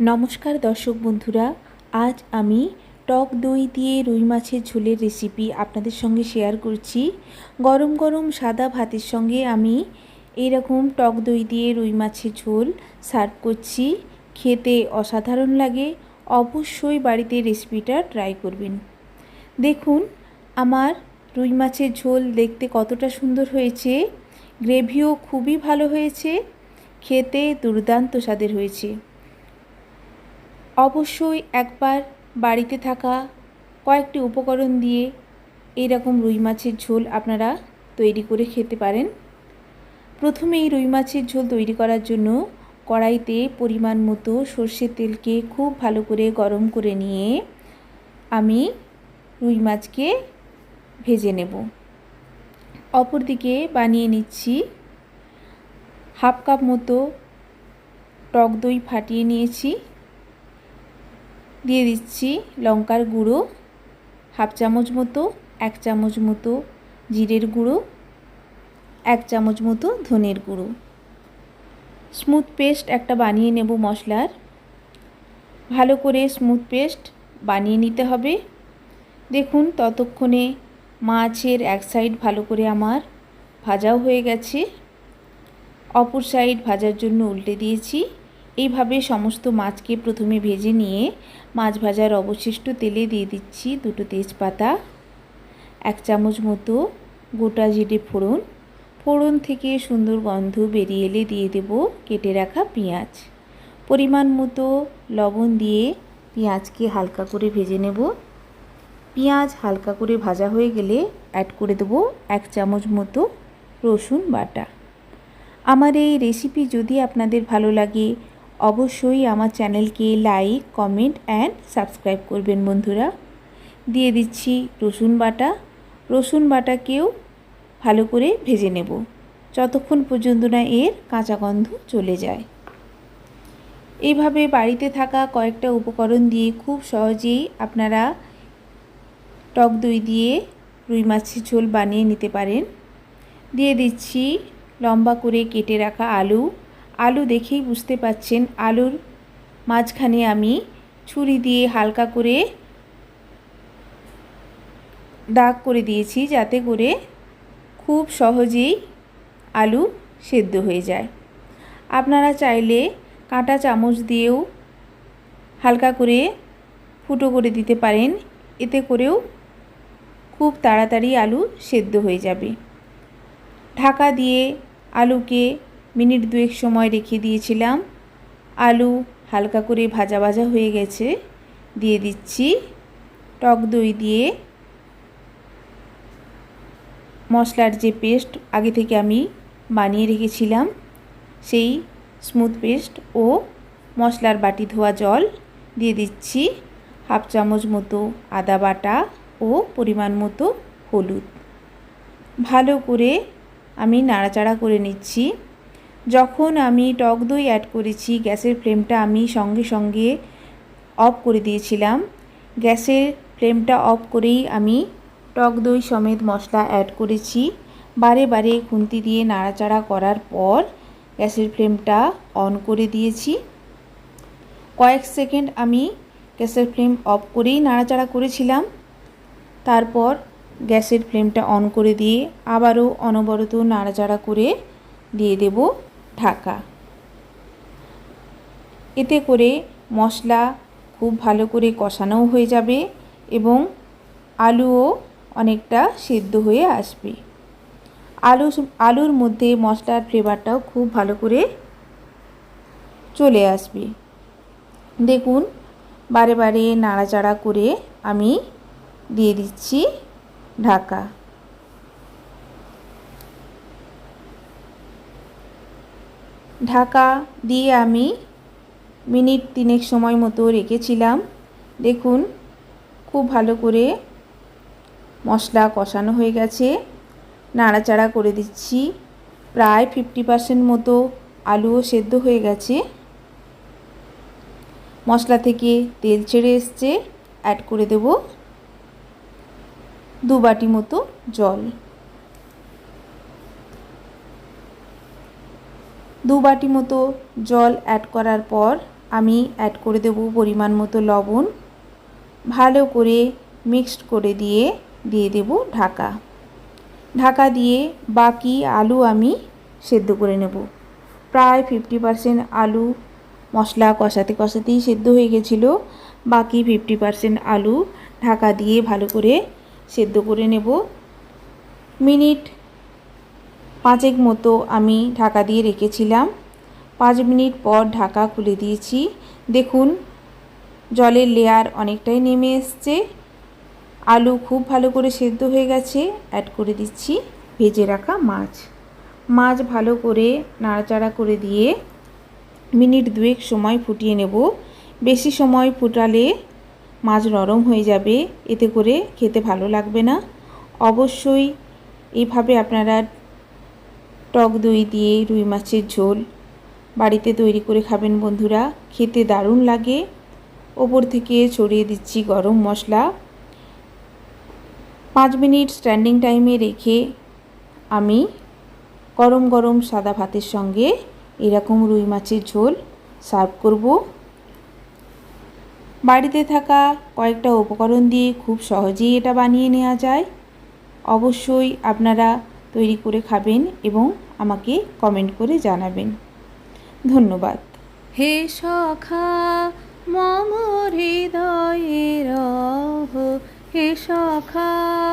নমস্কার দর্শক বন্ধুরা, আজ আমি টক দই দিয়ে রুই মাছের ঝোলের রেসিপি আপনাদের সঙ্গে শেয়ার করছি। গরম গরম সাদা ভাতের সঙ্গে আমি এইরকম টক দই দিয়ে রুই মাছের ঝোল সার্ভ করছি। খেতে অসাধারণ লাগে, অবশ্যই বাড়িতে রেসিপিটা ট্রাই করবেন। দেখুন, আমার রুই মাছের ঝোল দেখতে কতটা সুন্দর হয়েছে গ্রেভিও খুবই ভালো হয়েছে, খেতে দুর্দান্ত স্বাদের হয়েছে। অবশ্যই একবার বাড়িতে থাকা কয়েকটি উপকরণ দিয়ে এইরকম রুই মাছের ঝোল আপনারা তৈরি করে খেতে পারেন। প্রথমে এই রুই মাছের ঝোল তৈরি করার জন্য কড়াইতে পরিমাণ মতো সর্ষের তেলকে খুব ভালো করে গরম করে নিয়ে আমি রুই মাছকে ভেজে নেব। অপরদিকে বানিয়ে নিচ্ছি হাফ কাপ মতো টক দই ফাটিয়ে নিয়েছি। দিয়ে দিচ্ছি লঙ্কার গুঁড়ো, হাফ চামচ মতো, এক চামচ মতো জিরের গুঁড়ো, এক চামচ মতো ধনের গুঁড়ো। স্মুথ পেস্ট একটা বানিয়ে নেব মশলার। ভালো করে স্মুথ পেস্ট বানিয়ে নিতে হবে। দেখুন ততক্ষণে মাছের এক সাইড ভালো করে আমার ভাজাও হয়ে গেছে। অপর সাইড ভাজার জন্য উল্টে দিয়েছি। এইভাবে সমস্ত মাছকে প্রথমে ভেজে নিয়ে মাছ ভাজার অবশিষ্ট তেলে দিয়ে দিচ্ছি দুটো তেজপাতা, এক চামচ মতো গোটা জিরে ফোড়ন। ফোড়ন থেকে সুন্দর গন্ধ বেরিয়ে এলে দিয়ে দেব কেটে রাখা পেঁয়াজ। পরিমাণ মতো লবণ দিয়ে পেঁয়াজকে হালকা করে ভেজে নেব। পেঁয়াজ হালকা করে ভাজা হয়ে গেলে অ্যাড করে দেবো এক চামচ মতো রসুন বাটা। আমার এই রেসিপি যদি আপনাদের ভালো লাগে অবশ্যই আমার চ্যানেলকে লাইক, কমেন্ট অ্যান্ড সাবস্ক্রাইব করবেন বন্ধুরা। দিয়ে দিচ্ছি রসুন বাটা। রসুন বাটাকেও ভালো করে ভেজে নেব। যতক্ষণ পর্যন্ত না এর কাঁচা গন্ধ চলে যায়। এইভাবে বাড়িতে থাকা কয়েকটা উপকরণ দিয়ে খুব সহজেই আপনারা টক দই দিয়ে রুই মাছের ঝোল বানিয়ে নিতে পারেন। দিয়ে দিচ্ছি লম্বা করে কেটে রাখা আলু। আলু দেখেই বুঝতে পাচ্ছেন আলুর মাঝখানে আমি ছুরি দিয়ে হালকা করে দাগ করে দিয়েছি যাতে করে খুব সহজেই আলু সেদ্ধ হয়ে যায়। আপনারা চাইলে কাঁটা চামচ দিয়েও হালকা করে ফুটো করে দিতে পারেন, এতে করেও খুব তাড়াতাড়ি আলু সেদ্ধ হয়ে যাবে। ঢাকা দিয়ে আলুকে মিনিট দুয়েক সময় রেখে দিয়েছিলাম। আলু হালকা করে ভাজা ভাজা হয়ে গেছে। দিয়ে দিচ্ছি টক দই দিয়ে। মশলার যে পেস্ট আগে থেকে আমি বানিয়ে রেখেছিলাম, সেই স্মুথ পেস্ট ও মশলার বাটি ধোয়া জল দিয়ে দিচ্ছি। হাফ চামচ মতো আদা বাটা ও পরিমাণ মতো হলুদ। ভালো করে আমি নাড়াচাড়া করে নিচ্ছি। যখন আমি টক দই অ্যাড করেছি, গ্যাসের ফ্লেমটা আমি সঙ্গে সঙ্গে অফ করে দিয়েছিলাম। গ্যাসের ফ্লেমটা অফ করেই আমি টক দই সমেত মশলা অ্যাড করেছি। বারে বারে খুন্তি দিয়ে নাড়াচাড়া করার পর গ্যাসের ফ্লেমটা অন করে দিয়েছি। কয়েক সেকেন্ড আমি গ্যাসের ফ্লেম অফ করেই নাড়াচাড়া করেছিলাম। তারপর গ্যাসের ফ্লেমটা অন করে দিয়ে আবারও অনবরত নাড়াচাড়া করে দিয়ে দেব। ঢাকা। এতে করে মশলা খুব ভালো করে কষানোও হয়ে যাবে এবং আলুও অনেকটা সেদ্ধ হয়ে আসবে। আলু আলুর মধ্যে মশলার ফ্লেভারটাও খুব ভালো করে চলে আসবে। দেখুন, বারে বারে নাড়াচাড়া করে আমি দিয়ে দিচ্ছি ঢাকা। ঢাকা দিয়ে আমি মিনিট তিনেক সময় মতো রেখেছিলাম। দেখুন, খুব ভালো করে মশলা কষানো হয়ে গেছে। নাড়াচাড়া করে দিচ্ছি। প্রায় ফিফটি পার্সেন্ট মতো আলুও সেদ্ধ হয়ে গেছে। মশলা থেকে তেল ছেড়ে এসছে। অ্যাড করে দেব। দু বাটি মতো জল। দু বাটি মতো জল অ্যাড করার পর আমি অ্যাড করে দেব পরিমাণ মতো লবণ। ভালো করে মিক্সড করে দিয়ে দিয়ে দেব ঢাকা। ঢাকা দিয়ে বাকি আলু আমি সেদ্ধ করে নেব। প্রায় ফিফটি পারসেন্ট আলু মশলা কষাতে কষাতেই সেদ্ধ হয়ে গেছিল। বাকি ফিফটি পারসেন্ট আলু ঢাকা দিয়ে ভালো করে সেদ্ধ করে নেব। মিনিট পাঁচেক মতো আমি ঢাকা দিয়ে রেখেছিলাম। পাঁচ মিনিট পর ঢাকা খুলে দিয়েছি। দেখুন, জলের লেয়ার অনেকটাই নেমে এসছে। আলু খুব ভালো করে সেদ্ধ হয়ে গেছে। অ্যাড করে দিচ্ছি ভেজে রাখা মাছ। মাছ ভালো করে নাড়াচাড়া করে দিয়ে মিনিট দুয়েক সময় ফুটিয়ে নেব। বেশি সময় ফুটালে মাছ নরম হয়ে যাবে। এতে করে খেতে ভালো লাগবে না। অবশ্যই এইভাবে আপনারা টক দই দিয়ে রুই মাছের ঝোল। বাড়িতে তৈরি করে খাবেন বন্ধুরা। খেতে দারুণ লাগে। ওপর থেকে ছড়িয়ে দিচ্ছি গরম মশলা। পাঁচ মিনিট স্ট্যান্ডিং টাইমে রেখে আমি গরম গরম সাদা ভাতের সঙ্গে এরকম রুই মাছের ঝোল সার্ভ করব। বাড়িতে থাকা কয়েকটা উপকরণ দিয়ে খুব সহজেই এটা বানিয়ে নেওয়া যায়। অবশ্যই আপনারা তৈরি করে খাবেন এবং আমাকে কমেন্ট করে জানাবেন। ধন্যবাদ। হে সখা, মম হৃদয়ের হে সখা